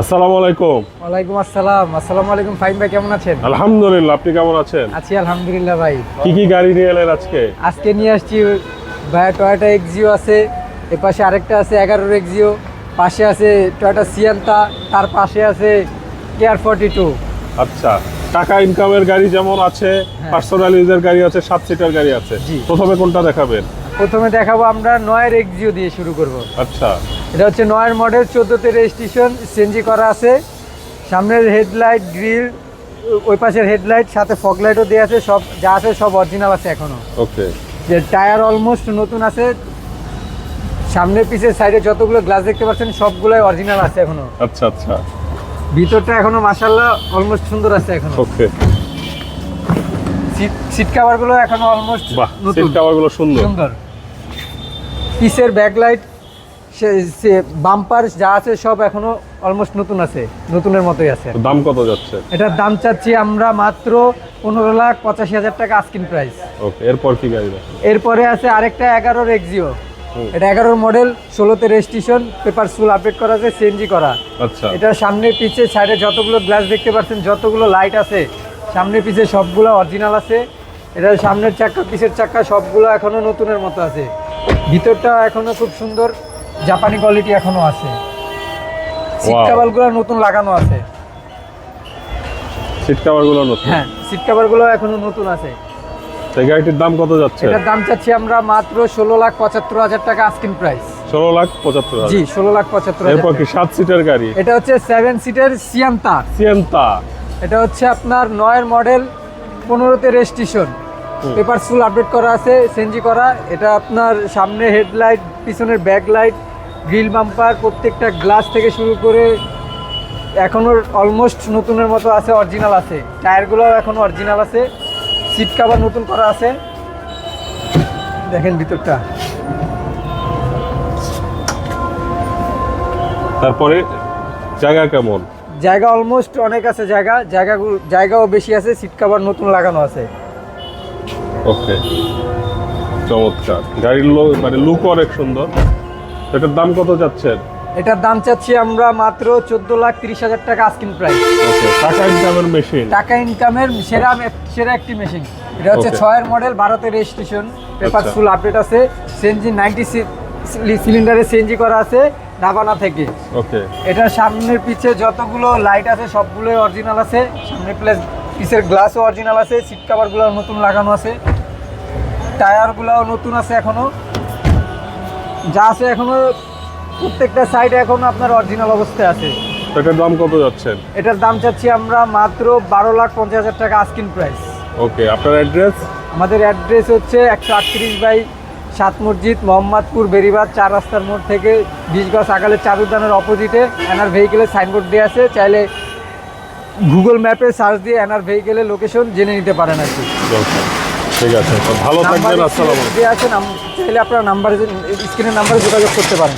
আসসালামু আলাইকুম। ওয়ালাইকুম আসসালাম। আসসালামু আলাইকুম ফাইম ভাই কেমন আছেন? আলহামদুলিল্লাহ আপনি কেমন আছেন? আছি আলহামদুলিল্লাহ ভাই। কি কি গাড়ি নিয়ে এলেন আজকে? আজকে নিয়ে আসছি ভাই টয়োটা এক্সিও আছে এ পাশে আরেকটা আছে এগারোর এক্সিও পাশে আছে টয়োটা সিয়ান্তা তার পাশে আছে কেয়ার ফর্টি টু আচ্ছা টাকা ইনকামের গাড়ি যেমন আছে পার্সোনাল ইউজের গাড়ি আছে সাত সিটার গাড়ি আছে। প্রথমে কোনটা দেখাবেন? প্রথমে দেখাবো আমরা নয়ের এক্সিও দিয়ে শুরু করব। আচ্ছা। এটা হচ্ছে নয়ের মডেল চোদ্দোতে রেজিস্ট্রেশন সিএনজি করা আছে। সামনের হেডলাইট গ্রিল ওই পাশের হেডলাইট সাথে ফগ লাইটও দেওয়া আছে সব যা আছে সব অরিজিনাল আছে এখনও। ওকে যে টায়ার অলমোস্ট নতুন আছে। সামনে পিছে সাইডে যতগুলো গ্লাস দেখতে পাচ্ছেন সবগুলোই অরিজিনাল আছে এখনও। আচ্ছা আচ্ছা। ভিতরটা এখনও মাশাল্লাহ অলমোস্ট সুন্দর আছে এখনও। ওকে সিট সিট কাভারগুলো এখনও অলমোস্ট নতুন। সিট কাভারগুলো সুন্দর। সুন্দর। পিসের ব্যাকলাইট সে বাম্পার যা আছে সব এখনও অলমোস্ট নতুন আছে নতুনের মতোই আছে। দাম কত যাচ্ছে? এটার দাম চাচ্ছি আমরা মাত্র পনেরো লাখ পঁচাশি হাজার টাকা আস্কিন প্রাইস ওকে এরপর কি গাড়ি এরপরে আছে আরেকটা এগারোর এক্সিও এটা এগারোর মডেল ষোলোতে রেজিস্ট্রেশন পেপার ফুল আপডেট করা আছে সিএনজি করা। আচ্ছা। এটা সামনে পিছে সাইডে যতগুলো গ্লাস দেখতে পাচ্ছেন যতগুলো লাইট আছে সামনে পিছে সবগুলো অরিজিনাল আছে। এটা সামনের চাক্কা পিছের চাক্কা সবগুলো এখনও নতুনের মতো আছে। ভিতরটা এখনও খুব সুন্দর জাপানি কোয়ালিটি এখনও আছে। সিট. কাভারগুলো নতুন লাগানো আছে। সিট কাভারগুলো নতুন? হ্যাঁ সিট কাভারগুলো এখনও নতুন আছে। এই গাড়িটির দাম কত যাচ্ছে? এটার দাম চাচ্ছি আমরা মাত্র ষোলো লাখ পঁচাত্তর হাজার টাকা আস্কিন প্রাইস ষোলো লাখ পঁচাত্তর জি ষোলো লাখ পঁচাত্তর এরপর কি সাত সিটের গাড়ি? এটা হচ্ছে সেভেন সিটের সিয়ান্তা সিয়েন্তা এটা হচ্ছে আপনার নয়ের মডেল পনেরোতে রেজিস্ট্রেশন পেপার ফুল আপডেট করা আছে সেনজি করা। এটা আপনার সামনে হেডলাইট পিছনের ব্যাক লাইট গ্রিল বাম্পার প্রত্যেকটা গ্লাস থেকে শুরু করে এখনও অলমোস্ট নতুনের মতো আছে অরিজিনাল আছে। টায়ারগুলো এখনও অরিজিনাল আছে। সিট কাভার নতুন করা আছে। দেখেন ভিতরটা। তারপরে জায়গা কেমন? জায়গা অলমোস্ট অনেক আছে জায়গা। জায়গাগুলো জায়গাও বেশি আছে সিট কাভার নতুন লাগানো আছে। ওকে চমৎকার। গাড়ির লো মানে লুক অনেক সুন্দর। এটার দাম কত যাচ্ছেন এটার দাম চাচ্ছি আমরা মাত্র চোদ্দ লাখ তিরিশ হাজার টাকা আস্কিন প্রাইস টাকা ইনকামের মেশিন টাকা ইনকামের সেরা সেরা একটি মেশিন এটা হচ্ছে ছয়ের মডেল ভারতের রেজিস্ট্রেশন পেপার। ফুল আপডেট আছে। সিএনজি নাইনটি সিলিন্ডারে সিএনজি করা আছে নাবানা থেকে। ওকে এটার সামনের পিছে যতগুলো লাইট আছে সবগুলো অরিজিনাল আছে। সামনে প্লাস পিসের গ্লাসও অরিজিনাল আছে সিট কাভারগুলো নতুন লাগানো আছে টায়ারগুলোও নতুন আছে এখনও যা আছে এখনও প্রত্যেকটা সাইডে এখনও আপনার অরিজিনাল অবস্থায় আছে। এটার দাম কত যাচ্ছেন এটার দাম চাচ্ছি আমরা মাত্র বারো লাখ পঞ্চাশ হাজার টাকা আস্কিন প্রাইস ওকে আপনার অ্যাড্রেস আমাদের অ্যাড্রেস হচ্ছে একশো আটত্রিশ বাই সাত মসজিদ মোহাম্মদপুর বেরিবাদ চার রাস্তার মোড় থেকে বিশগজ আকালের চার উদ্যানের অপোজিটে এনার ভেহিকেলের সাইনবোর্ড দেওয়া আছে চাইলে গুগল ম্যাপে সার্চ দিয়ে এনার ভেহিকেলের লোকেশন জেনে নিতে পারেন আর কি। ঠিক আছে। ভালো থাকবেন আসসালামু আলাইকুম। দেওয়া আছে নাম- চাইলে আপনার নাম্বারে স্ক্রিনের নাম্বারে যোগাযোগ করতে পারেন।